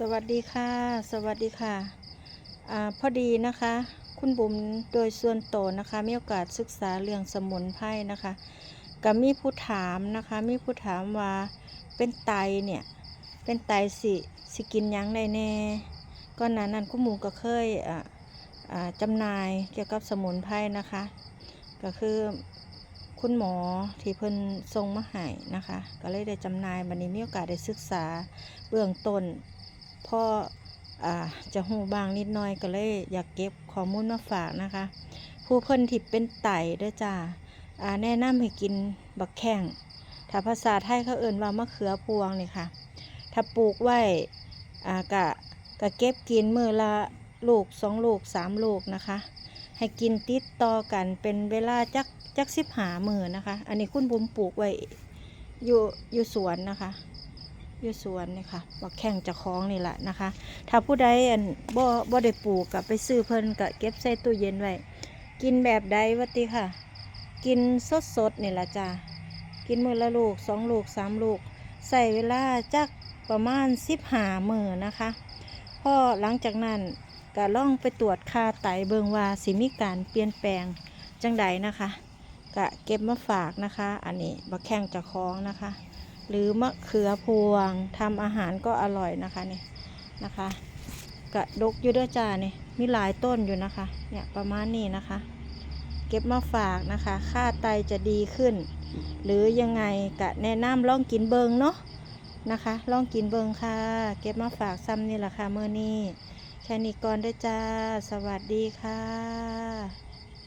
สวัสดีค่ะ สวัสดีค่ะอพอดีนะคะ คุณบุ๋มโดยส่วนโตวนะคะ มีโอกาสศึกษาเรื่องสมุนไพรนะคะก็มีผู้ถามนะคะ มีผู้ถามว่าเป็นไตเนี่ย เป็นไตสิสิกินยังได้แน่ก่อนหน้านั้นคุณหมูก็เคยอ่าอ่าจำหน่ายเกี่ยวกับสมุนไพรนะคะ ก็คือคุณหมอที่เพิ่นทรงมาให้นะคะ ก็เลยได้จำหน่ายบันนี้มีโอกาสได้ศึกษาเบื้องต้น พ่ออจะหูบางนิดหน่อยก็เลยอยากเก็บข้อมูลมาฝากนะคะ ผู้เพิ่นที่เป็นไตด้วยจ้าแนะนำให้กินบักแข้งถ้าภาษาไทยเขาเอิ่นว่ามะเขือพวงนี่ค่ะ ถ้าปลูกไว้กะกะเก็บกินมือละลูกสองลูกสามลูกนะคะ ให้กินติดต่อกันเป็นเวลาจักจักสิบหามือนะคะ อันนี้คุณบุ๋มปลูกไว้อยู่อยู่สวนนะคะ อยู่สวนนี่ค่ะบักแข้งจะคล้องนี่แหละนะคะ ถ้าผู้ใดบ่บ่ได้ปลูกกับไปซื้อเพิ่นก็เก็บใส่ตู้เย็นไว้ กินแบบใดวะติค่ะ กินสดสดนี่แหละจ้ากินมือละลูกสองลูกสามลูก ใส่เวลาจักประมาณสิบหามือนะคะพอหลังจากนั้นก็ล่องไปตรวจค่าไตเบิงว่าสิมีการเปลี่ยนแปลงจังใดนะคะก็เก็บมาฝากนะคะ อันนี้บักแข้งจะคล้องนะคะ หรือมะเขือพวงทำอาหารก็อร่อยนะคะนี่นะคะกระดกอยู่ด้วยจ้านี่มีหลายต้นอยู่นะคะเนี่ยประมาณนี้นะคะ เก็บมาฝากนะคะ ค่าไตจะดีขึ้น หรือยังไงกะแนะนำลองกินเบิงเนาะนะคะ ลองกินเบิงค่ะ เก็บมาฝากซ้ำนี่แหละค่ะเมื่อนี้แค่นี้ก่อนเด้วยจ้า สวัสดีค่ะ